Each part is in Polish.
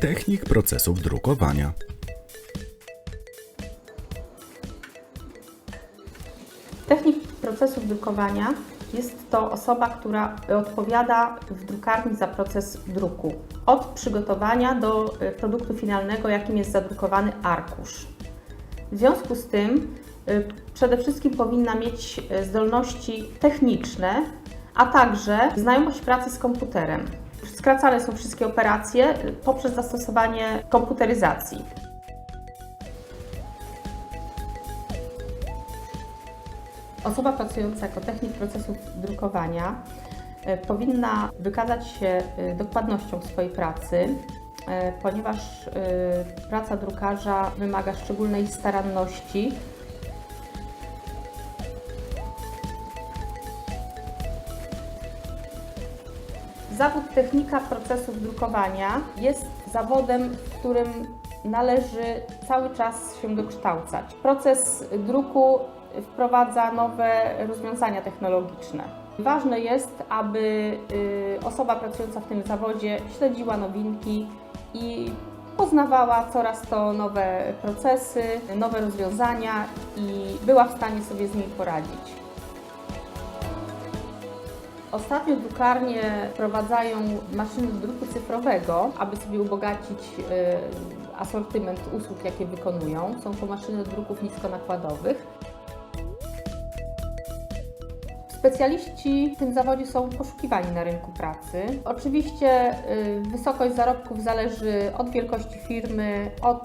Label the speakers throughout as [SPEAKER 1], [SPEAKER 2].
[SPEAKER 1] Technik procesów drukowania.
[SPEAKER 2] Technik procesów drukowania jest to osoba, która odpowiada w drukarni za proces druku. Od przygotowania do e, produktu finalnego, jakim jest zadrukowany arkusz. W związku z tym y, przede wszystkim powinna mieć y, zdolności techniczne, a także znajomość pracy z komputerem. Skracane są wszystkie operacje y, poprzez zastosowanie komputeryzacji. Osoba pracująca jako technik procesów drukowania e, powinna wykazać się e, dokładnością swojej pracy, ponieważ praca drukarza wymaga szczególnej staranności. Zawód technika procesów drukowania jest zawodem, w którym należy cały czas się dokształcać. Proces druku wprowadza nowe rozwiązania technologiczne. Ważne jest, aby y, osoba pracująca w tym zawodzie śledziła nowinki i poznawała coraz to nowe procesy, nowe rozwiązania i była w stanie sobie z nimi poradzić. Ostatnio drukarnie wprowadzają maszyny do druku cyfrowego, aby sobie ubogacić y, asortyment usług, jakie wykonują. Są to maszyny do druków niskonakładowych. Specjaliści w tym zawodzie są poszukiwani na rynku pracy. Oczywiście y, wysokość zarobków zależy od wielkości firmy, od,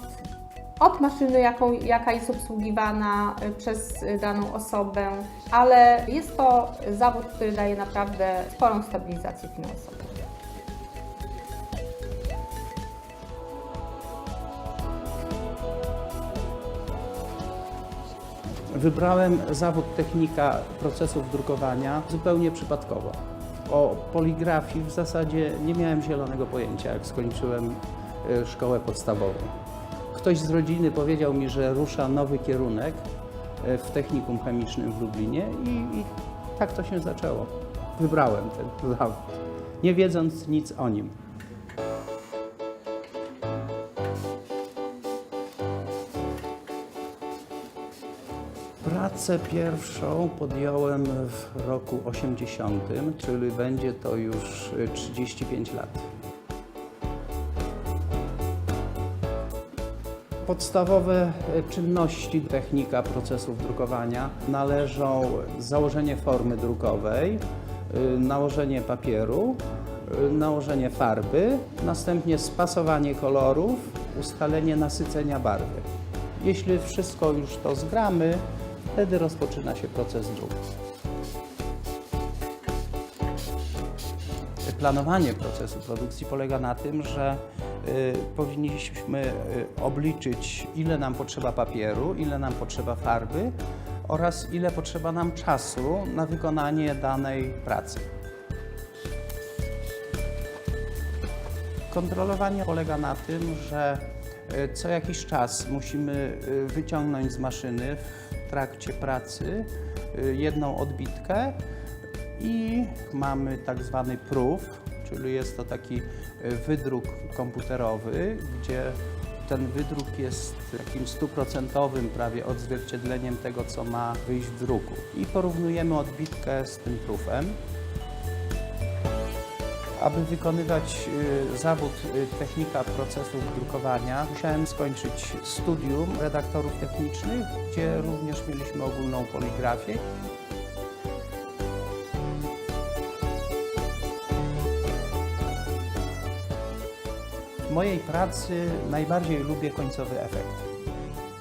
[SPEAKER 2] od maszyny, jaką, jaka jest obsługiwana y, przez y, daną osobę, ale jest to zawód, który daje naprawdę sporą stabilizację finansową.
[SPEAKER 3] Wybrałem zawód technika procesów drukowania zupełnie przypadkowo. O poligrafii w zasadzie nie miałem zielonego pojęcia, jak skończyłem e, szkołę podstawową. Ktoś z rodziny powiedział mi, że rusza nowy kierunek e, w technikum chemicznym w Lublinie i, i tak to się zaczęło. Wybrałem ten zawód, nie wiedząc nic o nim. Pracę pierwszą podjąłem w roku 80, czyli będzie to już y, 35 lat. Podstawowe y, czynności technika procesów drukowania należą założenie formy drukowej, y, nałożenie papieru, y, nałożenie farby, następnie spasowanie kolorów, ustalenie nasycenia barwy. Jeśli wszystko już to zgramy, wtedy rozpoczyna się proces druku. Planowanie procesu produkcji polega na tym, że y, powinniśmy y, obliczyć, ile nam potrzeba papieru, ile nam potrzeba farby oraz ile potrzeba nam czasu na wykonanie danej pracy. Kontrolowanie polega na tym, że y, co jakiś czas musimy wyciągnąć z maszyny w trakcie pracy jedną odbitkę i mamy tak zwany proof, czyli jest to taki y, wydruk komputerowy, gdzie ten wydruk jest takim stuprocentowym prawie odzwierciedleniem tego, co ma wyjść w druku. I porównujemy odbitkę z tym proofem. Aby wykonywać y, zawód y, technika procesów drukowania, musiałem skończyć studium redaktorów technicznych, gdzie również mieliśmy ogólną poligrafię. Mojej pracy najbardziej lubię końcowy efekt.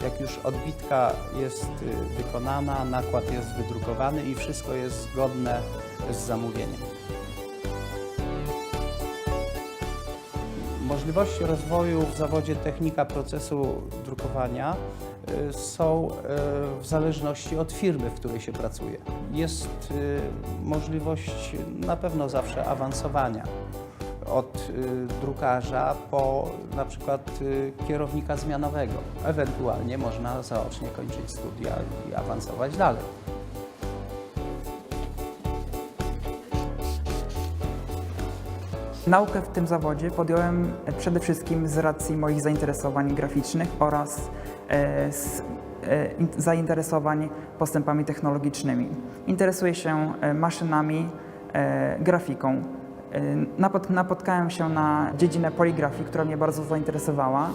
[SPEAKER 3] Jak już odbitka jest y, wykonana, nakład jest wydrukowany i wszystko jest zgodne z zamówieniem. Możliwości rozwoju w zawodzie technika procesu drukowania y, są y, w zależności od firmy, w której się pracuje. Jest możliwość na pewno zawsze awansowania od drukarza po na przykład kierownika zmianowego. Ewentualnie można zaocznie kończyć studia i awansować dalej.
[SPEAKER 4] Naukę w tym zawodzie podjąłem przede wszystkim z racji moich zainteresowań graficznych oraz e, z e, in- zainteresowań postępami technologicznymi. Interesuję się e, maszynami, e, grafiką. Napot- Napotkałem się na dziedzinę poligrafii, która mnie bardzo zainteresowała.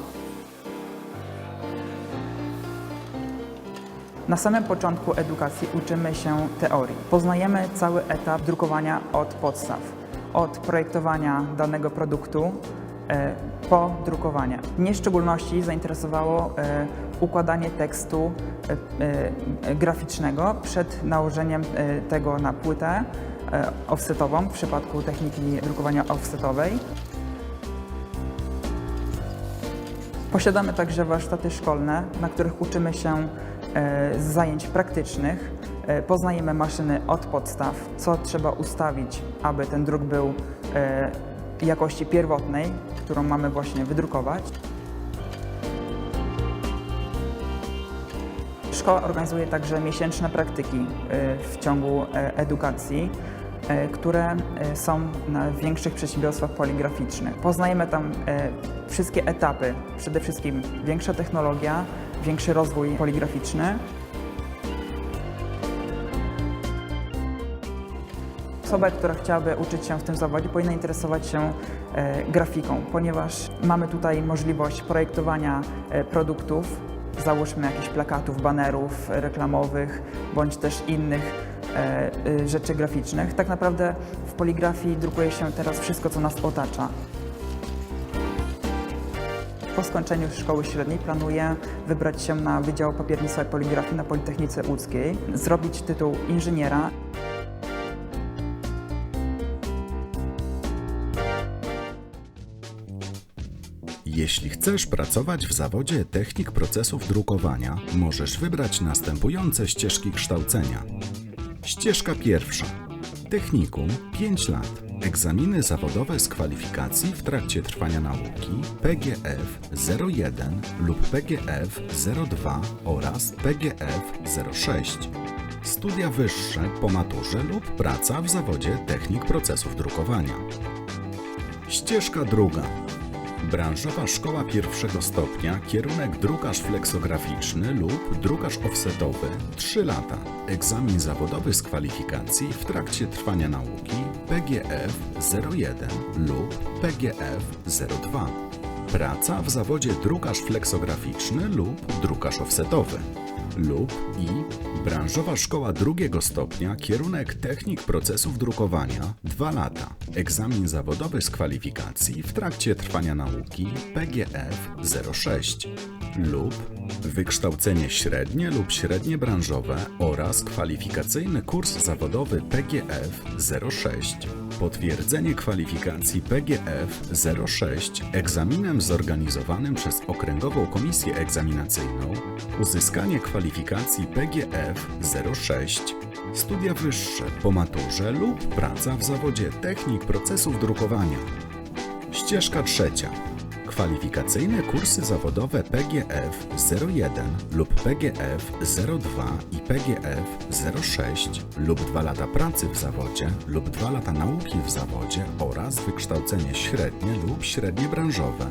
[SPEAKER 4] Na samym początku edukacji uczymy się teorii. Poznajemy cały etap drukowania od podstaw, od projektowania danego produktu e, po drukowanie. Mnie w szczególności zainteresowało e, układanie tekstu graficznego przed nałożeniem tego na płytę offsetową w przypadku techniki drukowania offsetowej. Posiadamy także warsztaty szkolne, na których uczymy się e, z zajęć praktycznych. E, Poznajemy maszyny od podstaw, co trzeba ustawić, aby ten druk był e, jakości pierwotnej, którą mamy właśnie wydrukować. Szkoła organizuje także miesięczne praktyki e, w ciągu e, edukacji, e, które e, są na większych przedsiębiorstwach poligraficznych. Poznajemy tam e, wszystkie etapy, przede wszystkim większa technologia, większy rozwój poligraficzny. Osoba, która chciałaby uczyć się w tym zawodzie, powinna interesować się e, grafiką, ponieważ mamy tutaj możliwość projektowania e, produktów, załóżmy jakichś plakatów, banerów reklamowych, bądź też innych e, e, rzeczy graficznych. Tak naprawdę w poligrafii drukuje się teraz wszystko, co nas otacza. Po skończeniu szkoły średniej planuję wybrać się na Wydział Papiernictwa i Poligrafii na Politechnice Łódzkiej, zrobić tytuł inżyniera
[SPEAKER 1] Jeśli chcesz pracować w zawodzie technik procesów drukowania, możesz wybrać następujące ścieżki kształcenia. Ścieżka pierwsza. Technikum 5 lat. Egzaminy zawodowe z kwalifikacji w trakcie trwania nauki PGF 01 lub PGF 02 oraz PGF 06. Studia wyższe po maturze lub praca w zawodzie technik procesów drukowania. Ścieżka druga. Branżowa szkoła pierwszego stopnia, kierunek drukarz fleksograficzny lub drukarz offsetowy 3 lata. Egzamin zawodowy z kwalifikacji w trakcie trwania nauki PGF 01 lub PGF 02. Praca w zawodzie drukarz fleksograficzny lub drukarz offsetowy lub i branżowa szkoła drugiego stopnia, kierunek technik procesów drukowania 2 lata. Egzamin zawodowy z kwalifikacji w trakcie trwania nauki PGF 06 lub wykształcenie średnie lub średnie branżowe oraz kwalifikacyjny kurs zawodowy PGF 06. Potwierdzenie kwalifikacji PGF 06 egzaminem zorganizowanym przez Okręgową Komisję Egzaminacyjną, uzyskanie kwalifikacji PGF 06, studia wyższe po maturze lub praca w zawodzie technik procesów drukowania. Ścieżka trzecia. Kwalifikacyjne kursy zawodowe PGF 01 lub PGF 02 i PGF 06 lub 2 lata pracy w zawodzie lub 2 lata nauki w zawodzie oraz wykształcenie średnie lub średnie branżowe.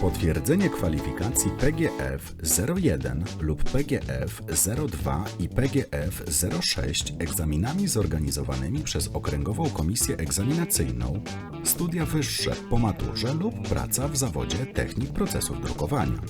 [SPEAKER 1] Potwierdzenie kwalifikacji PGF 01 lub PGF 02 i PGF 06 egzaminami zorganizowanymi przez Okręgową Komisję Egzaminacyjną, studia wyższe po maturze lub praca w zawodzie technik procesów drukowania.